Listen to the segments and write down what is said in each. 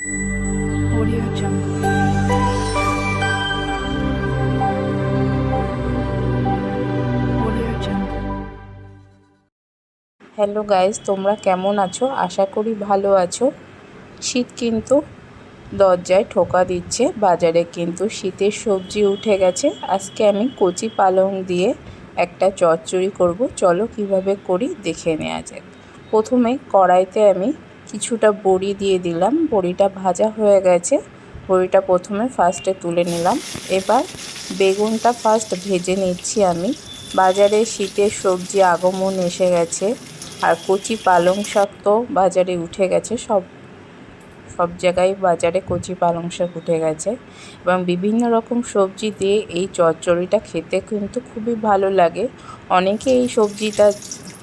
Audio Jungle. Hello guys তোমরা কেমন আছো? আশা করি ভালো আছো। শীত কিন্তু দরজায় ঠোকা দিচ্ছে, বাজারে কিন্তু শীতের সবজি উঠে গেছে। আজকে আমি কচি পালং দিয়ে একটা চচ্চড়ি করব। চলো কীভাবে করি দেখে নেওয়া যাক। প্রথমে কড়াইতে আমি কিছুটা বড়ি দিয়ে দিলাম। বড়িটা ভাজা হয়ে গেছে। বড়িটা প্রথমে ফার্স্টে তুলে নিলাম। এবার বেগুনটা ফার্স্ট ভেজে নিচ্ছি আমি। বাজারে শীতের সবজি আগমন এসে গেছে। আর কচি পালং শাক তো বাজারে উঠে গেছে। সব সব জায়গায় বাজারে কচি পালং শাক উঠে গেছে। এবং বিভিন্ন রকম সবজি দিয়ে এই চচ্চড়িটা খেতে কিন্তু খুবই ভালো লাগে। অনেকে এই সবজিটা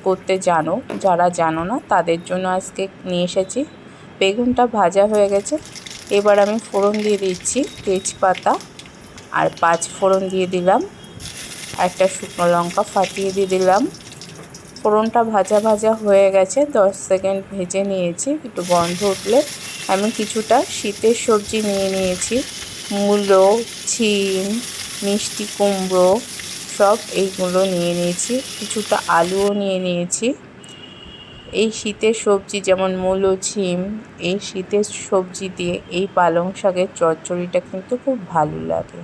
করতে জানো, যারা জানো না, তাদের জন্য আজকে নিয়ে এসেছি। বেগুনটা ভাজা হয়ে গেছে। এবার আমি ফোড়ন দিয়ে দিচ্ছি তেজপাতা আর পাঁচ ফোড়ন দিয়ে দিলাম। একটা শুকনো লঙ্কা ফাটিয়ে দিয়ে দিলাম। ফোড়নটা ভাজা ভাজা হয়ে গেছে। দশ সেকেন্ড ভেজে নিয়েছি। একটু গন্ধ উঠলে আমি কিছুটা শীতের সবজি নিয়ে নিয়েছি। মূলো, ছিম, মিষ্টি কুমড়ো সব এইগুলো নিয়ে নিয়েছি, কিছুটা আলুও নিয়ে নিয়েছি। এই শীতের সবজি যেমন মূলো, ছিম, এই শীতের সবজি দিয়ে এই পালং শাকের চচ্চড়িটা কিন্তু খুব ভালো লাগে।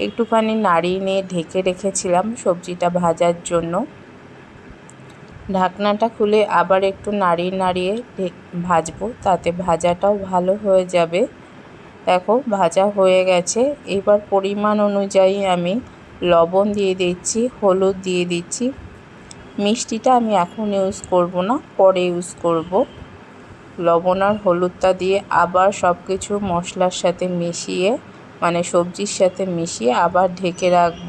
একটুখানি নাড়িয়ে নিয়ে ঢেকে রেখেছিলাম সবজিটা ভাজার জন্য। ঢাকনাটা খুলে আবার একটু নাড়িয়ে নাড়িয়ে ভাজবো, তাতে ভাজাটাও ভালো হয়ে যাবে। দেখো, ভাজা হয়ে গেছে। এবার পরিমাণ অনুযায়ী আমি লবণ দিয়ে দিচ্ছি, হলুদ দিয়ে দিচ্ছি। মিষ্টিটা আমি এখন ইউজ করব না, পরে ইউজ করব। লবণ আর হলুদটা দিয়ে আবার সব কিছু মশলার সাথে মিশিয়ে মানে সবজির সাথে মিশিয়ে আবার ঢেকে রাখব।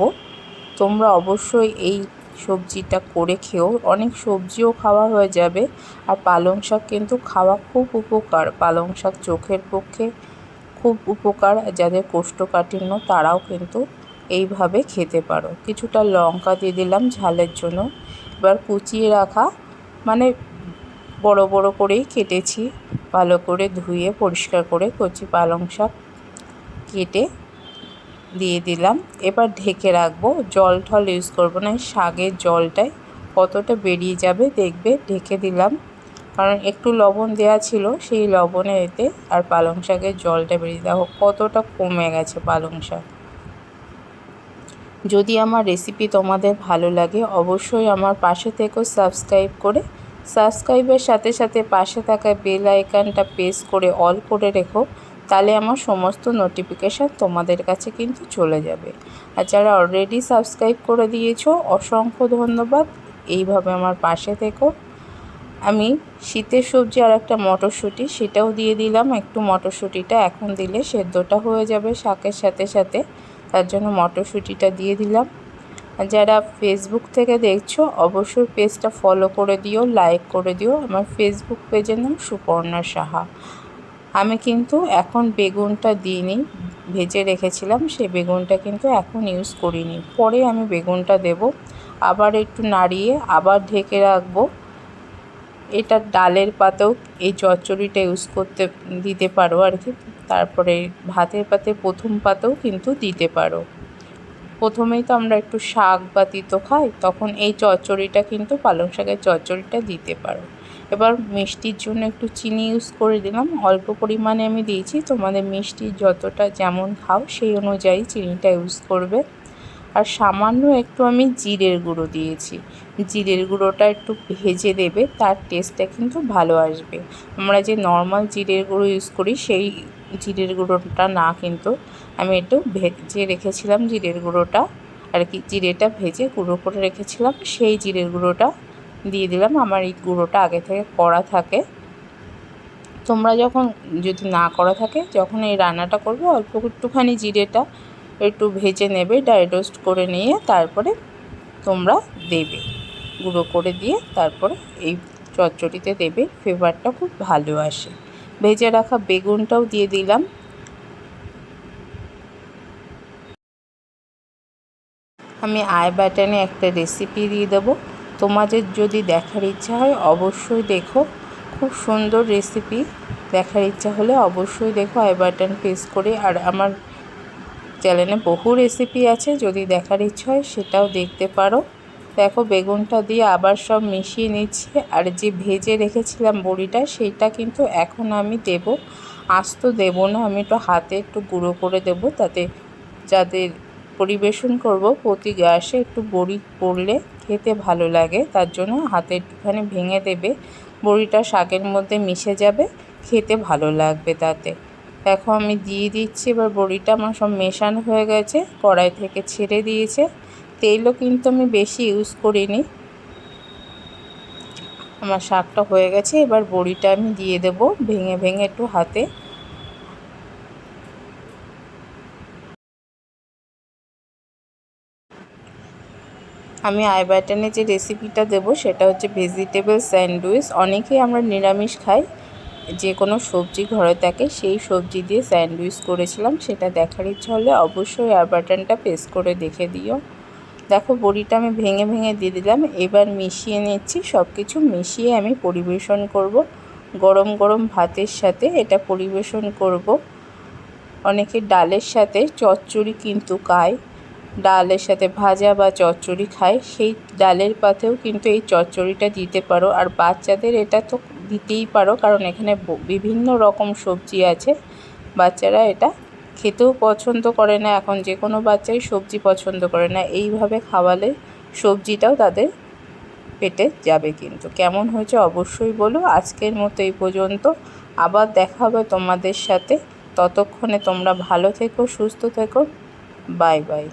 তোমরা অবশ্যই এই সবজিটা করে খেও। অনেক সবজিও খাওয়া হয়ে যাবে, আর পালং শাক কিন্তু খাওয়া খুব উপকার। পালং শাক চোখের পক্ষে খুব উপকার, যাদের কোষ্ঠকাঠিন্য তারাও কিন্তু এইভাবে খেতে পারো। কিছুটা লঙ্কা দিয়ে দিলাম ঝালের জন্য। এবার কুচিয়ে রাখা মানে বড় বড় করেই কেটেছি। ভালো করে ধুয়ে পরিষ্কার করে কচি পালং শাক কেটে দিয়ে দিলাম। এবার ঢেকে রাখব। জল ঠল ইউজ করব না শাকের জলটাই কতটা বেরিয়ে যাবে দেখবে। ঢেকে দিলাম। কারণ একটু লবণ দেওয়া ছিল, সেই লবণে এতে আর পালং শাকের জলটা বেরিয়ে দেখো কতটা কমে গেছে পালং শাক। যদি আমার রেসিপি তোমাদের ভালো লাগে, অবশ্যই আমার পাশে থেকেও সাবস্ক্রাইব করে সাবস্ক্রাইবের সাথে সাথে পাশে থাকা বেল আইকনটা প্রেস করে অল করে রেখো, তাহলে আমার সমস্ত নোটিফিকেশান তোমাদের কাছে কিন্তু চলে যাবে। আর যারা অলরেডি সাবস্ক্রাইব করে দিয়েছ, অসংখ্য ধন্যবাদ। এইভাবে আমার পাশে থেকো। আমি শীতের সবজি আর একটা মটরশুঁটি, সেটাও দিয়ে দিলাম। একটু মটরশুঁটিটা এখন দিলে সেদ্ধটা হয়ে যাবে শাকের সাথে সাথে। তার জন্য মটরশুঁটিটা দিয়ে দিলাম। যারা ফেসবুক থেকে দেখছ, অবশ্যই পেজটা ফলো করে দিও লাইক করে দিও। আমার ফেসবুক পেজের নাম সুপর্ণা সাহা। আমি কিন্তু এখন বেগুনটা দিইনি, ভেজে রেখেছিলাম, সেই বেগুনটা কিন্তু এখন ইউজ করিনি। পরে আমি বেগুনটা দেব, আবার একটু নাড়িয়ে আবার ঢেকে রাখব। এটা ডালের পাতেও এই চচ্চড়িটা ইউজ করতে, দিতে পারো আর কি। তারপরে ভাতের পাতে প্রথম পাতেও কিন্তু দিতে পারো। প্রথমেই তো আমরা একটু শাক বা তিতো খাই, তখন এই চচ্চড়িটা কিন্তু পালং শাকের চচ্চড়িটা দিতে পারো। এবার মিষ্টির জন্য একটু চিনি ইউজ করে দিলাম। অল্প পরিমাণে আমি দিয়েছি, তোমাদের মিষ্টি যতটা যেমন খাও সেই অনুযায়ী চিনিটা ইউজ করবে। আর সামান্য একটু আমি জিরের গুঁড়ো দিয়েছি। জিরের গুঁড়োটা একটু ভেজে দেবে, তার টেস্টটা কিন্তু ভালো আসবে। আমরা যে নর্মাল জিরের গুঁড়ো ইউজ করি, সেই জিরের গুঁড়োটা না কিন্তু আমি একটু ভেজে রেখেছিলাম জিরের গুঁড়োটা, আর কি জিরেটা ভেজে গুঁড়ো করে রেখেছিলাম, সেই জিরের গুঁড়োটা দিয়ে দিলাম। আমার এই গুঁড়োটা আগে থেকে করা থাকে। তোমরা যখন, যদি না করা থাকে, যখন এই রান্নাটা করবে, অল্প একটুখানি জিরেটা একটু ভেজে নেবে ড্রাই করে নিয়ে তারপরে তোমরা দেবে। গুঁড়ো করে দিয়ে তারপরে এই চচ্চড়িতে দেবে, ফ্লেভারটা খুব ভালো আসে। ভেজে রাখা বেগুনটাও দিয়ে দিলাম। আমি আই বাটনে একটা রেসিপি দিয়ে দেবো। তোমাদের যদি দেখার ইচ্ছা হয় অবশ্যই দেখো। খুব সুন্দর রেসিপি দেখার ইচ্ছা হলে অবশ্যই দেখো আই বাটন প্রেস করে। আর আমার চ্যানেলে বহু রেসিপি আছে, যদি দেখার ইচ্ছা হয় সেটাও দেখতে পারো। দেখো, বেগুনটা দিয়ে আবার সব মিশিয়ে নিচ্ছি। আর যে ভেজে রেখেছিলাম বড়িটা সেইটা কিন্তু এখন আমি দেব। আস্ত দেব না, আমি একটু হাতে একটু গুঁড়ো করে দেব তাতে যাদের পরিবেশন করব। প্রতি গ্যাসে একটু বড়ি পড়লে খেতে ভালো লাগে, তার জন্য হাতে একটুখানি ভেঙে দেবে। বড়িটা শাকের মধ্যে মিশে যাবে, খেতে ভালো লাগবে তাতে। দেখো, আমি দিয়ে দিচ্ছি, এবার বড়িটা আমার সব মেশানো হয়ে গেছে, কড়াই থেকে ছেড়ে দিয়েছে। তেলও কিন্তু আমি বেশি ইউজ করিনি। আমার শাকটা হয়ে গেছে, এবার বড়িটা আমি দিয়ে দেব ভেঙে ভেঙে একটু হাতে। আমি আই বাটনে যে রেসিপিটা দেবো, সেটা হচ্ছে ভেজিটেবল স্যান্ডউইচ অনেকেই আমরা নিরামিষ খাই, যে কোনো সবজি ঘরে থাকে, সেই সবজি দিয়ে স্যান্ডউইচ করেছিলাম, সেটা দেখার ইচ্ছা হলে অবশ্যই আই বাটনটা প্রেস করে দেখে দিও। দেখো বড়িটা আমি ভেঙে ভেঙে দিয়ে দিলাম। এবার মিশিয়ে নিচ্ছি। সব কিছু মিশিয়ে আমি পরিবেশন করব। গরম গরম ভাতের সাথে এটা পরিবেশন করব। অনেকে ডালের সাথে চচ্চড়ি কিন্তু খায়। ডালের সাথে ভাজা বা চচ্চড়ি খায়। সেই ডালের পাতেও কিন্তু এই চচ্চড়িটা দিতে পারো। আর বাচ্চাদের এটা তো দিতেই পারো। কারণ এখানে বিভিন্ন রকম সবজি আছে। বাচ্চারা এটা খেতেও পছন্দ করে না, এখন যে কোনো বাচ্চাই সবজি পছন্দ করে না। এইভাবে খাওয়ালে সবজিটাও তাদের পেটে যাবে কিন্তু। কেমন হয়েছে অবশ্যই বলো। আজকের মতো এই পর্যন্ত। আবার দেখা হবে তোমাদের সাথে। ততক্ষণে তোমরা ভালো থেকো, সুস্থ থেকো। Bye bye.